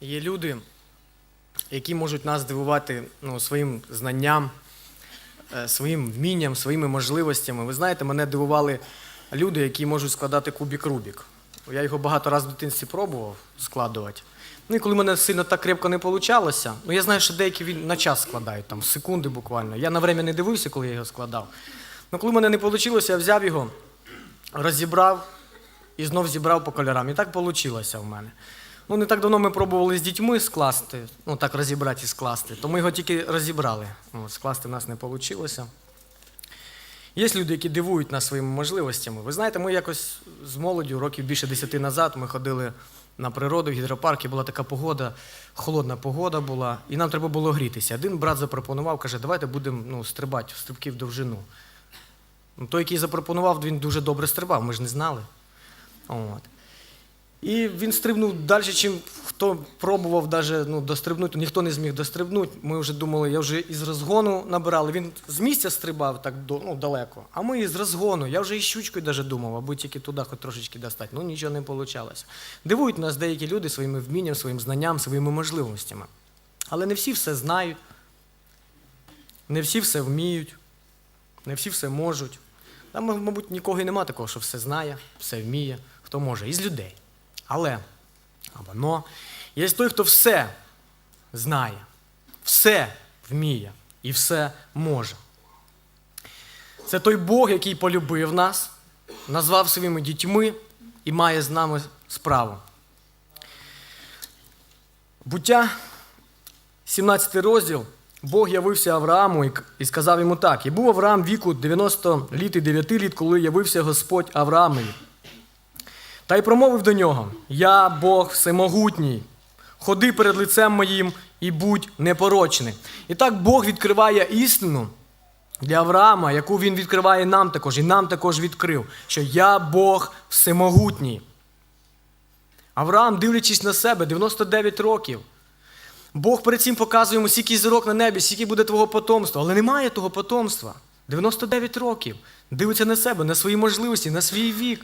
Є люди, які можуть нас дивувати ну, своїм знанням, е, своїм вмінням, своїми можливостями. Ви знаєте, мене дивували люди, які можуть складати кубік Рубік. Я його багато разів в дитинстві пробував складувати. Ну і коли мене сильно так крепко не вийшло, ну я знаю, що деякі він на час складають, там секунди буквально. Я на время не дивився, коли я його складав. Ну коли мене не вийшло, я взяв його, розібрав і знов зібрав по кольорам. І так вийшло в мене. Ну, не так давно ми пробували з дітьми скласти, ну так розібрати і скласти, то ми його тільки розібрали. От, скласти в нас не вийшло. Є люди, які дивують нас своїми можливостями. Ви знаєте, ми якось з молоддю, років більше десяти назад, ми ходили на природу в гідропарк, і була така погода, холодна погода була, і нам треба було грітися. Один брат запропонував, каже, давайте будемо ну, стрибати в стрибки в довжину. Ну, той, який запропонував, він дуже добре стрибав, ми ж не знали. От. І він стрибнув далі, чим хто пробував даже, ну, дострибнути, ніхто не зміг дострибнути. Ми вже думали, я вже із розгону набирали. Він з місця стрибав так ну, далеко, а ми із розгону. Я вже із щучкою даже думав, аби тільки туди хоч трошечки достати. Ну нічого не вийшло. Дивують нас деякі люди своїми вмінням, своїм знанням, своїми можливостями. Але не всі все знають, не всі все вміють, не всі все можуть. Там, мабуть, нікого і нема такого, що все знає, все вміє, хто може, із людей. Але або но, є той, хто все знає, все вміє і все може. Це той Бог, який полюбив нас, назвав своїми дітьми і має з нами справу. Буття, 17 розділ. Бог явився Аврааму і- сказав йому так: І був Авраам віку 90 літ і 9 літ, коли явився Господь Авраамові. Та й промовив до нього: Я Бог всемогутній, ходи перед лицем моїм і будь непорочний. І так Бог відкриває істину для Авраама, яку він відкриває нам також, і нам також відкрив, що я Бог всемогутній. Авраам, дивлячись на себе, 99 років. Бог перед цим показує йому, скільки зірок на небі, скільки буде твого потомства, але немає того потомства. 99 років. Дивиться на себе, на свої можливості, на свій вік.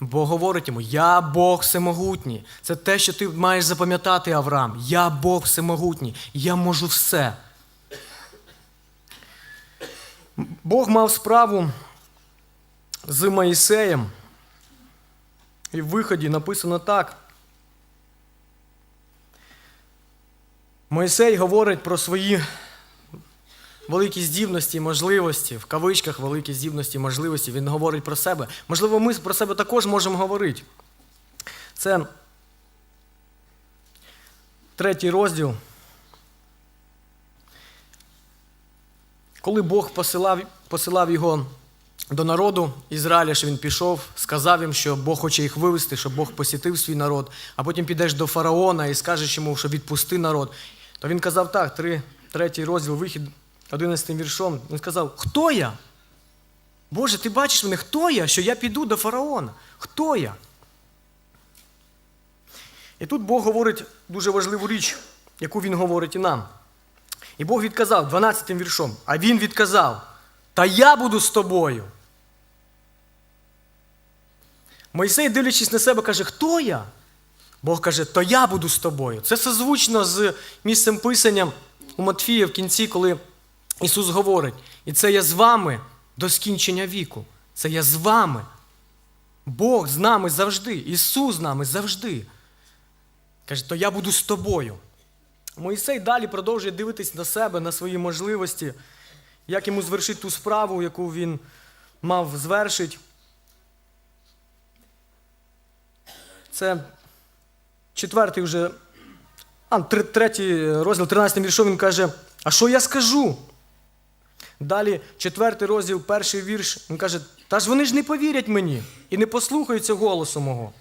Бог говорить йому: Я Бог всемогутній. Це те, що ти маєш запам'ятати, Авраам. Я Бог всемогутній. Я можу все. Бог мав справу з Моїсеєм. І в виході написано так. Мойсей говорить про свої великі здібності, можливості, в кавичках великі здібності, можливості. Він говорить про себе. Можливо, ми про себе також можемо говорити. Це третій розділ. Коли Бог посилав, посилав його до народу Ізраїля, що він пішов, сказав їм, що Бог хоче їх вивести, щоб Бог посітив свій народ, а потім підеш до фараона і скажеш йому, що відпусти народ. То він казав так, три, третій розділ, вихід 11 віршом. Він сказав: Хто я? Боже, ти бачиш мене, хто я, що я піду до фараона? Хто я? І тут Бог говорить дуже важливу річ, яку він говорить і нам. І Бог відказав 12 віршом, а він відказав: Та я буду з тобою. Мойсей, дивлячись на себе, каже, хто я? Бог каже, то я буду з тобою. Це созвучно з місцем писання у Матфія в кінці, коли Ісус говорить, і це я з вами до скінчення віку. Це я з вами. Бог з нами завжди, Ісус з нами завжди. Каже, то я буду з тобою. Моїсей далі продовжує дивитись на себе, на свої можливості, як йому звершити ту справу, яку він мав звершити. Це четвертий вже, а, третій розділ, 13 віршом, він каже, а що я скажу? Далі, четвертий розділ, перший вірш, він каже, та ж вони ж не повірять мені і не послухаються голосу мого.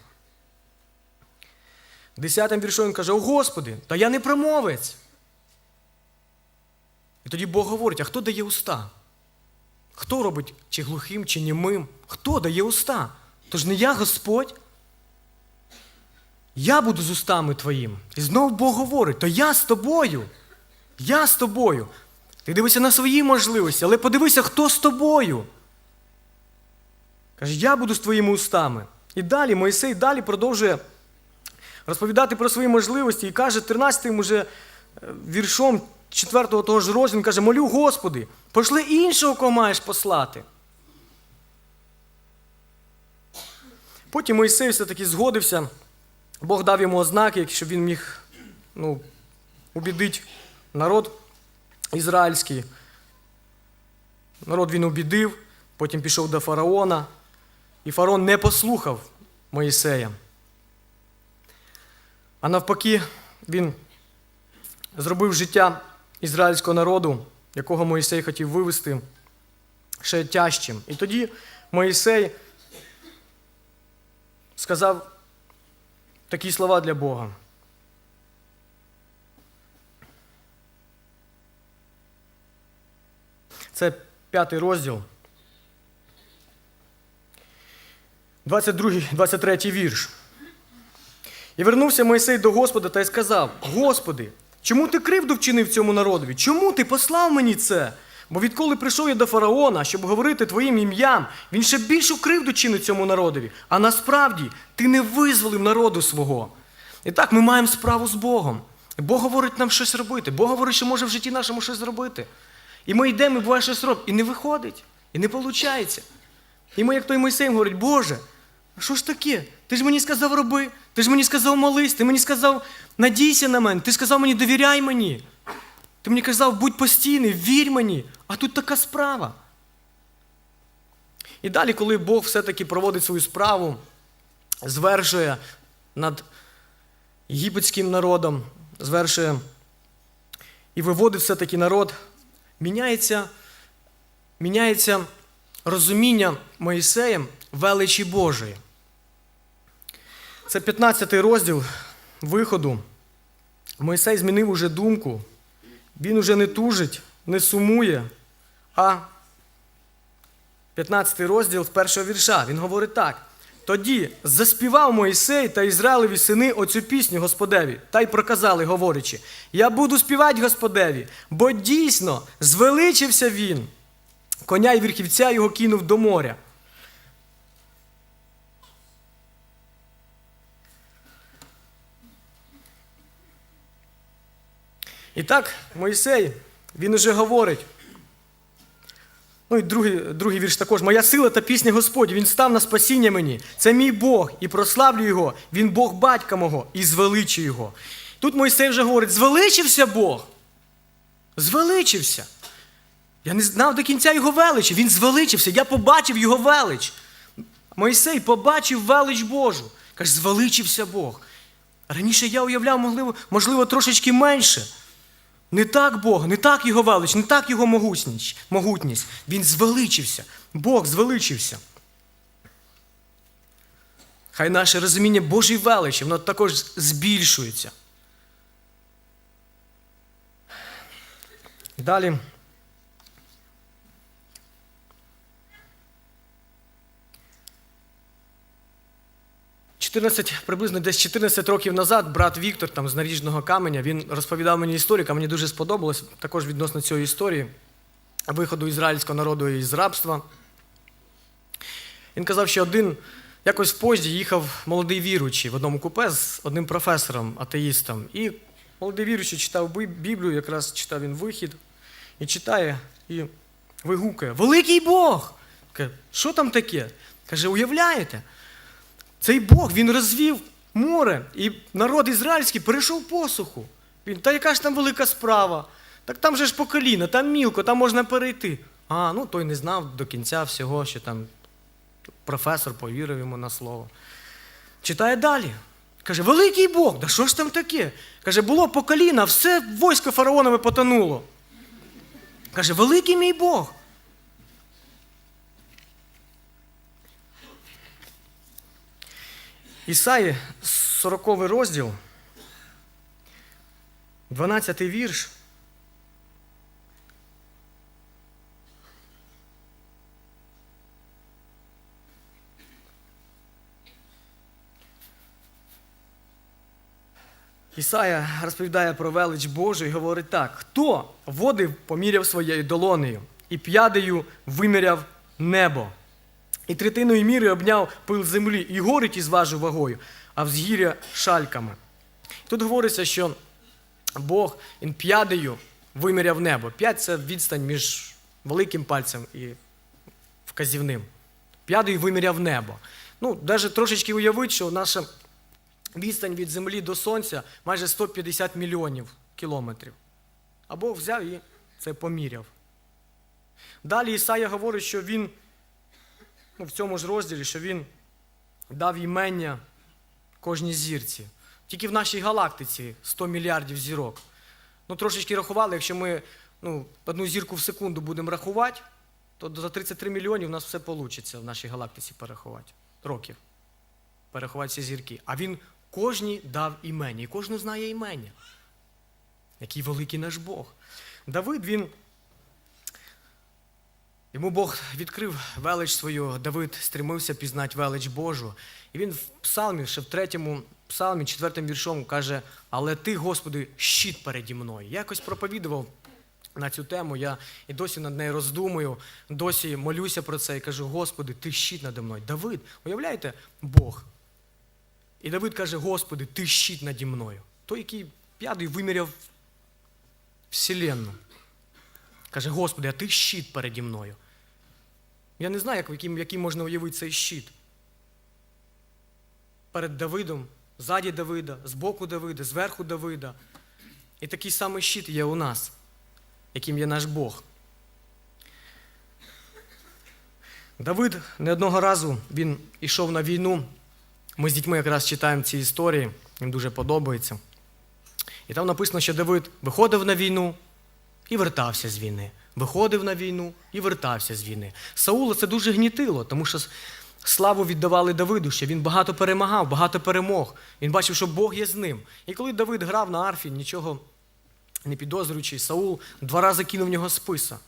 Десятим віршом він каже, о Господи, та я не промовець. І тоді Бог говорить, а хто дає уста? Хто робить чи глухим, чи німим? Хто дає уста? Тож не я Господь. Я буду з устами твоїм. І знов Бог говорить, то я з тобою. Я з тобою. Ти дивишся на свої можливості, але подивися, хто з тобою. Каже, я буду з твоїми устами. І далі Моїсей далі продовжує розповідати про свої можливості і каже 13-м уже е, віршом 4-го того ж розділу, каже, молю Господи, пошли іншого, кого маєш послати. Потім Моїсей все-таки згодився, Бог дав йому ознаки, щоб він міг ну, убідити народ ізраїльський. Народ він обідив, потім пішов до фараона, і фараон не послухав Моїсея. А навпаки, він зробив життя ізраїльського народу, якого Моїсей хотів вивести, ще тяжчим. І тоді Моїсей сказав такі слова для Бога. Це п'ятий розділ. 22, 23 вірш. І вернувся Мойсей до Господа та й сказав: Господи, чому ти кривду вчинив цьому народові? Чому ти послав мені це? Бо відколи прийшов я до фараона, щоб говорити твоїм ім'ям, він ще більшу кривду чинить цьому народові. А насправді ти не визволив народу свого. І так ми маємо справу з Богом. Бог говорить нам щось робити. Бог говорить, що може в житті нашому щось зробити. І ми йдемо, і буває щось робимо. І не виходить, і не виходить. І ми, як той Мойсей, говорить, Боже, що ж таке? Ти ж мені сказав роби, ти ж мені сказав молись, ти мені сказав надійся на мене, ти сказав мені довіряй мені. Ти мені казав, будь постійний, вірь мені, а тут така справа. І далі, коли Бог все-таки проводить свою справу, звершує над єгипетським народом, звершує і виводить все-таки народ, міняється, міняється розуміння Моїсеєм величі Божої. Це 15 розділ виходу. Мойсей змінив уже думку. Він уже не тужить, не сумує. А 15 розділ з першого вірша. Він говорить так. Тоді заспівав Моїсей та Ізраїлеві сини оцю пісню Господеві, та й проказали, говорячи: Я буду співати Господеві, бо дійсно звеличився він. Коня й верхівця його кинув до моря. І так, Моїсей, він уже говорить. Ну і другий, другий вірш також. Моя сила та пісня Господь, Він став на спасіння мені. Це мій Бог, і прославлю Його. Він Бог батька мого, і звеличу Його. Тут Мойсей вже говорить: звеличився Бог. Звеличився. Я не знав до кінця його величі. Він звеличився. Я побачив його велич. Мойсей побачив велич Божу. Каже, звеличився Бог. Раніше я уявляв, можливо, можливо, трошечки менше. Не так Бог, не так його велич, не так його могутність. Він звеличився. Бог звеличився. Хай наше розуміння Божої величі, воно також збільшується. Далі. – 14, приблизно десь 14 років назад брат Віктор там, з наріжного каменя він розповідав мені історію, яка мені дуже сподобалась, також відносно цієї історії, виходу ізраїльського народу із рабства. Він казав, що один якось в поїзді їхав молодий віруючий в одному купе з одним професором, атеїстом. І молодий віруючий читав Біблію, якраз читав він вихід, і читає, і вигукає: Великий Бог! Каже, що там таке? Каже, уявляєте? Цей Бог він розвів море, і народ ізраїльський перейшов посуху. Він, та яка ж там велика справа? Так там же ж по коліна, там мілко, там можна перейти. А, ну той не знав до кінця всього, що там професор повірив йому на слово. Читає далі. Каже, великий Бог, да що ж там таке? Каже, було по коліна, все войско фараонове потонуло. Каже, великий мій Бог. Ісаї, 40 розділ, 12 вірш. Ісая розповідає про велич Божу і говорить так: хто води поміряв своєю долонею, і п'ядею виміряв небо, і третиною міри обняв пил землі, і горить із важу вагою. а взгір'я шальками. Тут говориться, що Бог п'ядею виміряв небо. П'ять це відстань між великим пальцем і вказівним. П'ядею виміряв небо. Ну, навіть трошечки уявити, що наша відстань від землі до сонця майже 150 мільйонів кілометрів. А Бог взяв і це поміряв. Далі Ісая говорить, що він ну, в цьому ж розділі, що він дав імення кожній зірці. Тільки в нашій галактиці 100 мільярдів зірок. Ну, трошечки рахували, якщо ми ну, одну зірку в секунду будемо рахувати, то за 33 мільйонів у нас все вийде в нашій галактиці перерахувати. Років. Перерахувати ці зірки. А він кожній дав імення, і кожен знає імення. Який великий наш Бог. Давид, він. Йому Бог відкрив велич свою, Давид стремився пізнати велич Божу. І він в псалмі, ще в третьому псалмі, четвертим віршом каже: Але ти, Господи, щит переді мною. Я якось проповідував на цю тему, я і досі над нею роздумую, досі молюся про це і кажу: Господи, ти щит наді мною. Давид, уявляєте, Бог. І Давид каже: Господи, ти щит наді мною. Той, який п'ятий виміряв Вселенну. Каже, Господи, а ти щит переді мною. Я не знаю, як, яким, яким можна уявити цей щит. Перед Давидом, ззаді Давида, збоку Давида, зверху Давида. І такий самий щит є у нас, яким є наш Бог. Давид не одного разу він йшов на війну. Ми з дітьми якраз читаємо ці історії, їм дуже подобається. І там написано, що Давид виходив на війну і вертався з війни. Виходив на війну і вертався з війни. Саула це дуже гнітило, тому що славу віддавали Давиду, що він багато перемагав, багато перемог. Він бачив, що Бог є з ним. І коли Давид грав на арфі, нічого не підозрюючи, Саул два рази кинув в нього списа.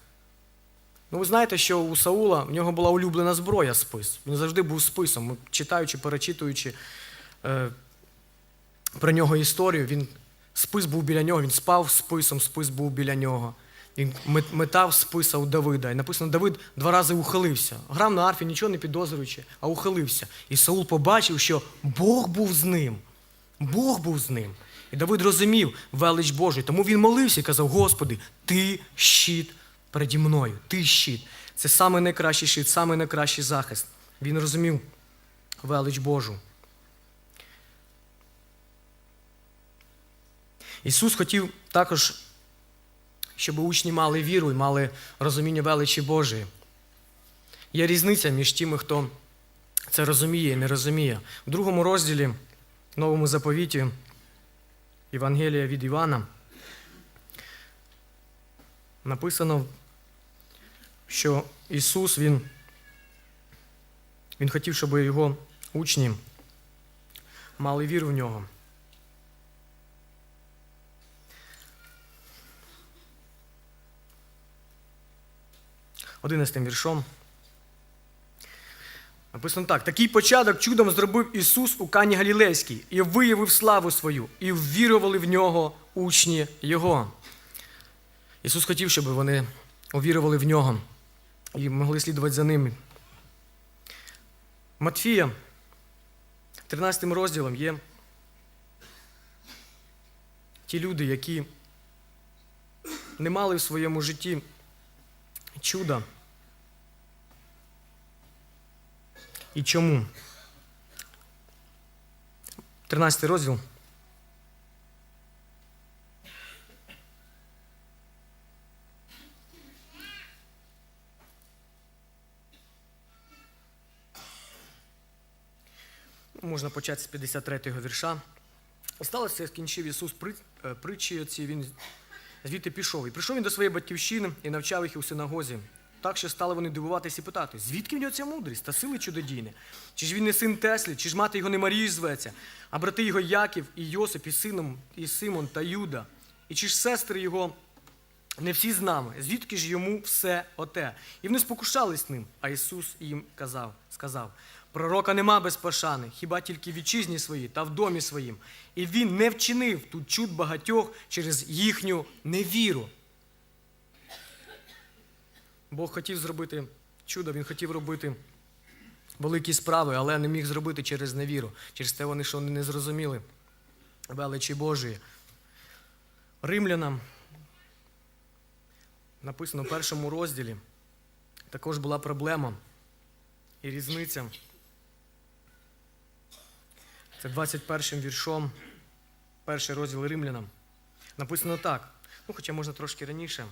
Ну, ви знаєте, що у Саула в нього була улюблена зброя спис. Він завжди був списом. Читаючи, перечитуючи е, про нього історію, він спис був біля нього, він спав списом, спис був біля нього. Він метав списа у Давида. І написано, Давид два рази ухилився. Грав на арфі, нічого не підозрюючи, а ухилився. І Саул побачив, що Бог був з ним. Бог був з ним. І Давид розумів велич Божий. Тому він молився і казав: Господи, ти щит переді мною, ти щит. Це найкращий щит, найкращий захист. Він розумів велич Божу. Ісус хотів також, щоб учні мали віру і мали розуміння величі Божої. Є різниця між тими, хто це розуміє і не розуміє. У другому розділі, в новому заповіті Євангелія від Івана, написано, що Ісус, Він, Він хотів, щоб його учні мали віру в нього. Одинадцятим віршом. Написано так: такий початок чудом зробив Ісус у Кані Галілейській і виявив славу свою, і ввірували в нього учні Його. Ісус хотів, щоб вони увірували в нього і могли слідувати за ними. Матфія, 13 розділом є ті люди, які не мали в своєму житті чуда. І чому? 13 розділ. Можна почати з 53-го вірша. І сталося, скінчив Ісус притчі оці, він звідти пішов. І прийшов він до своєї батьківщини і навчав їх у синагозі. Так що стали вони дивуватися і питати, звідки в нього ця мудрість та сили чудодійні? Чи ж він не син Теслі, чи ж мати його не Марії зветься, а брати його Яків, і Йосип, і сином, і Симон та Юда, і чи ж сестри його не всі з нами, звідки ж йому все оте? І вони спокушались ним. А Ісус їм казав, сказав: Пророка нема без пошани, хіба тільки в вітчизні своїй та в домі своїм. І він не вчинив тут чуд багатьох через їхню невіру. Бог хотів зробити чудо, Він хотів робити великі справи, але не міг зробити через невіру. Через те вони, що вони не зрозуміли величі Божої. Римлянам написано в першому розділі. Також була проблема і різниця. Це 21 віршом, перший розділ Римлянам. Написано так. Ну, хоча можна трошки раніше,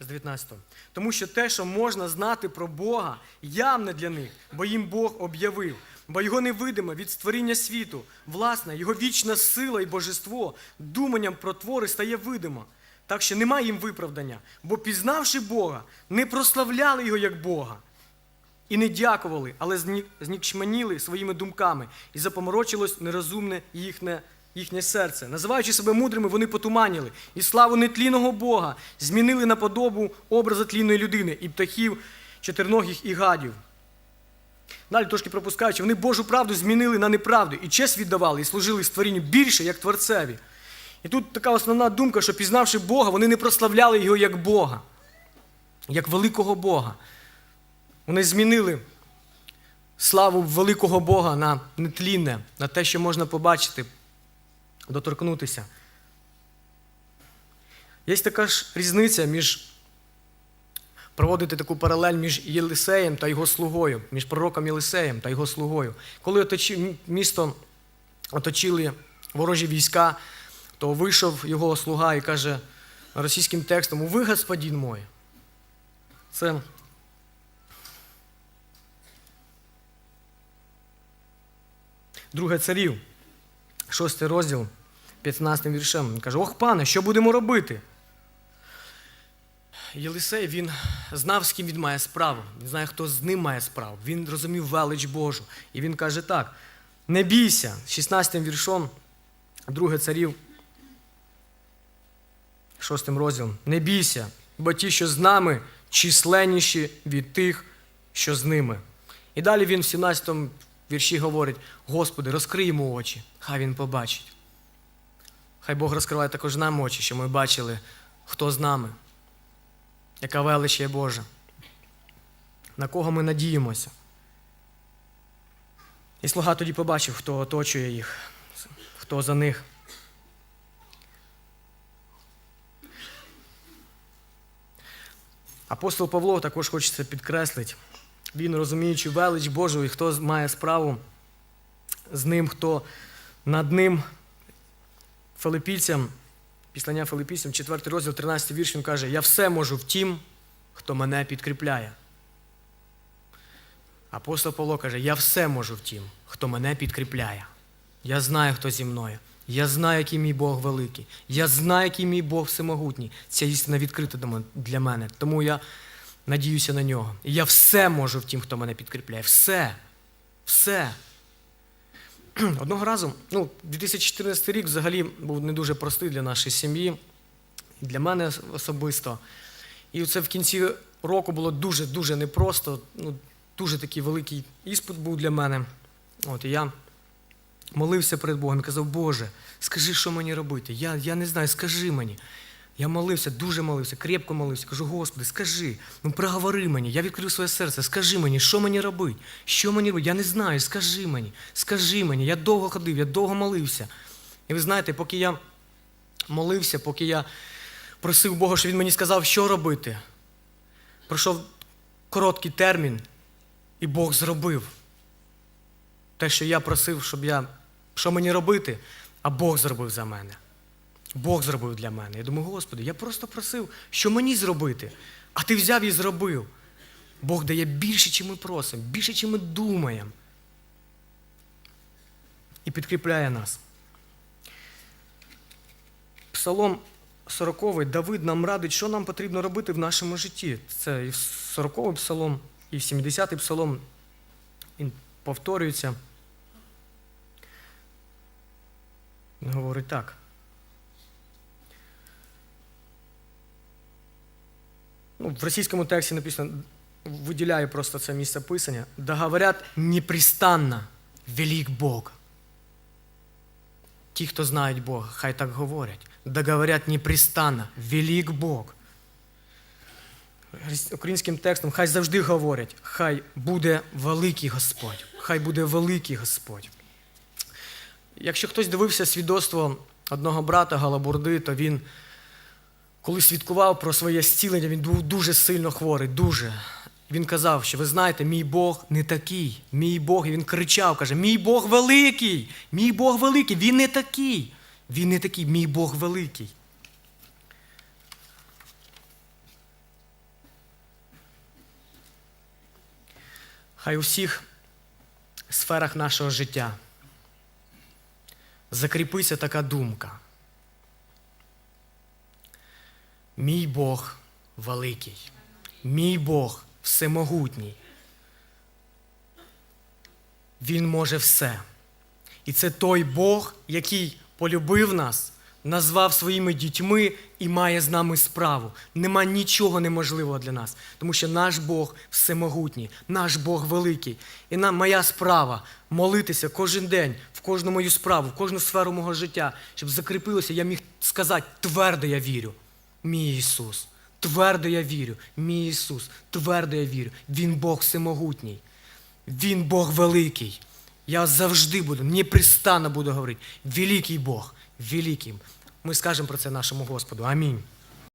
з 19-го. Тому що те, що можна знати про Бога, явне для них, бо їм Бог об'явив, бо його невидиме від створіння світу, власне, його вічна сила і божество, думанням про твори стає видимо. Так що немає їм виправдання, бо пізнавши Бога, не прославляли його як Бога. І не дякували, але зні- знікчманіли своїми думками, і запоморочилось нерозумне їхнє, їхнє серце. Називаючи себе мудрими, вони потуманіли, і славу нетлінного Бога змінили на подобу образа тлінної людини, і птахів, чотирногих і гадів. Далі трошки пропускаючи, вони Божу правду змінили на неправду, і честь віддавали, і служили створінню більше, як Творцеві. І тут така основна думка, що пізнавши Бога, вони не прославляли його як Бога, як великого Бога. Вони змінили славу великого Бога на нетлінне, на те, що можна побачити, доторкнутися. Є така ж різниця між проводити таку паралель між Єлисеєм та його слугою, між пророком Єлисеєм та його слугою. Коли оточи- місто оточили ворожі війська, то вийшов його слуга і каже російським текстом: Уви, господин мой. Це Друге царів, шостий розділ, 15 віршем. Він каже: Ох, пане, що будемо робити? Єлисей він знав, з ким він має справу. Він знає, хто з ним має справу. Він розумів велич Божу. І він каже так: не бійся, 16 віршом, друге царів, шостим розділом. Не бійся, бо ті, що з нами, численніші від тих, що з ними. І далі він в 17 вірші говорить: Господи, розкрий йому очі, хай він побачить. Хай Бог розкриває також нам очі, щоб ми бачили, хто з нами, яка велич є Божа, на кого ми надіємося. І слуга тоді побачив, хто оточує їх, хто за них. Апостол Павло також хочеться підкреслити. Він, розуміючи велич Божу, і хто має справу з ним, хто над ним, Филиппійцям, післання Филиппійцям, 4 розділ, 13 вірш, він каже: Я все можу в тім, хто мене підкріпляє. Апостол Павло каже, я все можу в тім, хто мене підкріпляє. Я знаю, хто зі мною. Я знаю, який мій Бог великий. Я знаю, який мій Бог всемогутній. Ця істина відкрита для мене. Тому я надіюся на нього. І я все можу в тім, хто мене підкріпляє. Все. Все. Одного разу, ну, 2014 рік взагалі був не дуже простий для нашої сім'ї, для мене особисто. І це в кінці року було дуже-дуже непросто. Ну, дуже такий великий іспит був для мене. От, і я молився перед Богом, і казав, Боже, скажи, що мені робити. Я, я не знаю, скажи мені. Я молився, дуже молився, крепко молився. Кажу, Господи, скажи, ну проговори мені, я відкрив своє серце, скажи мені, що мені робити? Що мені робити? Я не знаю, скажи мені, скажи мені. Я довго ходив, я довго молився. І ви знаєте, поки я молився, поки я просив Бога, щоб він мені сказав, що робити. Пройшов короткий термін, і Бог зробив. Те, що я просив, щоб я, що мені робити, а Бог зробив за мене. Бог зробив для мене. Я думаю, Господи, я просто просив, що мені зробити, а ти взяв і зробив. Бог дає більше, чим ми просимо, більше, чим ми думаємо. І підкріпляє нас. Псалом 40 Давид нам радить, що нам потрібно робити в нашому житті. Це і 40-й псалом, і 70-й псалом. Він повторюється. Він говорить так. Ну, в російському тексті написано, виділяю просто це місце писання. Да непрестанно велик Бог. Ті, хто знають Бога, хай так говорять. Да говорять непрестанно велик Бог. Українським текстом хай завжди говорять, хай буде великий Господь, хай буде великий Господь. Якщо хтось дивився свідоцтво одного брата Галабурди, то він, коли свідкував про своє зцілення, він був дуже сильно хворий, дуже. Він казав, що ви знаєте, мій Бог не такий, мій Бог, і він кричав, каже, мій Бог великий, мій Бог великий, він не такий, він не такий, мій Бог великий. Хай у всіх сферах нашого життя закріпиться така думка. Мій Бог великий, мій Бог всемогутній. Він може все. І це той Бог, який полюбив нас, назвав своїми дітьми і має з нами справу. Нема нічого неможливого для нас, тому що наш Бог всемогутній, наш Бог великий. І нам моя справа молитися кожен день, в кожну мою справу, в кожну сферу мого життя, щоб закріпилося, я міг сказати, твердо я вірю. Мій Ісус. Твердо я вірю, мій Ісус, твердо я вірю. Він Бог всемогутній. Він Бог великий. Я завжди буду, непрестанно буду говорити. Великий Бог, великий. Ми скажемо про це нашому Господу. Амінь.